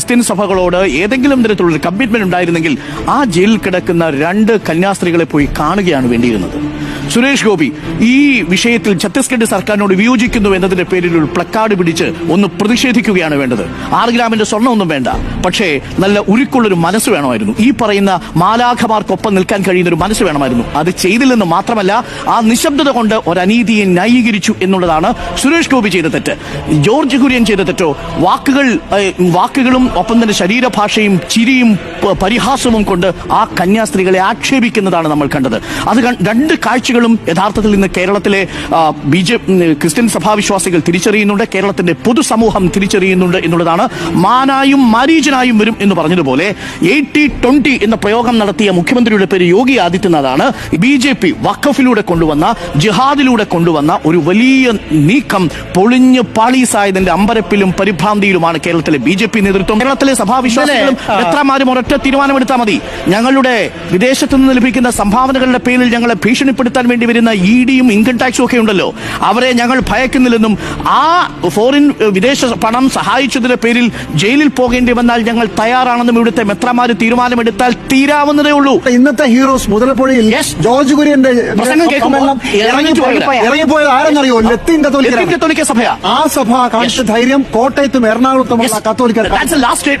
Christian സഭകളോട് ഏതെങ്കിലും തരത്തിലുള്ള commitment ഉണ്ടായിരുന്നെങ്കിൽ ആ ജയിലിൽ കിടക്കുന്ന രണ്ട് കന്യാസ്ത്രീകളെ പോയി കാണുകയാണ് വേണ്ടിയിരുന്നത്. സുരേഷ് ഗോപി ഈ വിഷയത്തിൽ ഛത്തീസ്ഗഡ് സർക്കാരിനോട് വിയോജിക്കുന്നു എന്നതിന്റെ പേരിൽ ഒരു പ്ലക്കാർഡ് പിടിച്ച് ഒന്ന് പ്രതിഷേധിക്കുകയാണ് വേണ്ടത്. ആറ് ഗ്രാമിന്റെ സ്വർണമൊന്നും വേണ്ട പക്ഷേ നല്ല ഉരുക്കുള്ളൊരു മനസ്സ് വേണമായിരുന്നു. ഈ പറയുന്ന മാലാഖമാർക്കൊപ്പം നിൽക്കാൻ കഴിയുന്ന ഒരു മനസ്സ് വേണമായിരുന്നു. അത് ചെയ്തില്ലെന്ന് മാത്രമല്ല ആ നിശബ്ദത കൊണ്ട് ഒരനീതിയെ ന്യായീകരിച്ചു എന്നുള്ളതാണ് സുരേഷ് ഗോപി ചെയ്ത തെറ്റ്. ജോർജ് കുര്യൻ ചെയ്ത തെറ്റോ? വാക്കുകൾ വാക്കുകളും ഒപ്പം തന്നെ ശരീരഭാഷയും ചിരിയും പരിഹാസവും കൊണ്ട് ആ കന്യാസ്ത്രീകളെ ആക്ഷേപിക്കുന്നതാണ് നമ്മൾ കണ്ടത്. അത് രണ്ട് കാഴ്ചകളും യഥാർത്ഥത്തിൽ ഇന്ന് കേരളത്തിലെ ബി ജെ ക്രിസ്ത്യൻ സഭാവിശ്വാസികൾ തിരിച്ചറിയുന്നുണ്ട് കേരളത്തിന്റെ പൊതുസമൂഹം തിരിച്ചറിയുന്നുണ്ട് എന്നുള്ളതാണ് മാനായും മാരീജനായും വരും എന്ന് പറഞ്ഞതുപോലെ എയ്റ്റി ട്വന്റി എന്ന പ്രയോഗം നടത്തിയ മുഖ്യമന്ത്രിയുടെ പേര് യോഗി ആദിത്യനാഥാണ് ബി ജെ പി വഖഫിലൂടെ കൊണ്ടുവന്ന ജിഹാദിലൂടെ കൊണ്ടുവന്ന ഒരു വലിയ നീക്കം പൊളിഞ്ഞ് പാളീസായതിന്റെ അമ്പരപ്പിലും പരിഭ്രാന്തിയിലുമാണ് കേരളത്തിലെ ബി ജെ പി നേതൃത്വം. കേരളത്തിലെ സഭാവിശ്വാസികളും. എത്രമാരും ഒരൊറ്റ തീരുമാനമെടുത്താൽ മതി. ഞങ്ങളുടെ വിദേശത്തു നിന്ന് ലഭിക്കുന്ന സംഭാവനകളുടെ പേരിൽ ഞങ്ങളെ ഭീഷണിപ്പെടുത്താൻ വേണ്ടി വരുന്ന ഇ ഡിയും ഇൻകം ടാക്സും ഒക്കെ ഉണ്ടല്ലോ. അവരെ ഞങ്ങൾ ഭയക്കുന്നില്ലെന്നും ആ ഫോറിൻ വിദേശ പണം സഹായിച്ചതിന്റെ പേരിൽ ജയിലിൽ പോകേണ്ടി വന്നാൽ ഞങ്ങൾ തയ്യാറാണെന്നും ഇവിടുത്തെ മെത്രമാര് തീരുമാനമെടുത്താൽ തീരാവുന്നതേ ഉള്ളൂ. ഇന്നത്തെ ഹീറോസ് മുതലപ്പുഴയിൽ. ജോർജ് കുര്യന്റെ. ഇറങ്ങിപ്പോയത് ആരെന്നറിയോ? ലത്തീൻ കത്തോലിക്ക ആ സഭ കാണിച്ച ധൈര്യം കോട്ടയത്തും എറണാകുളത്തും the last it.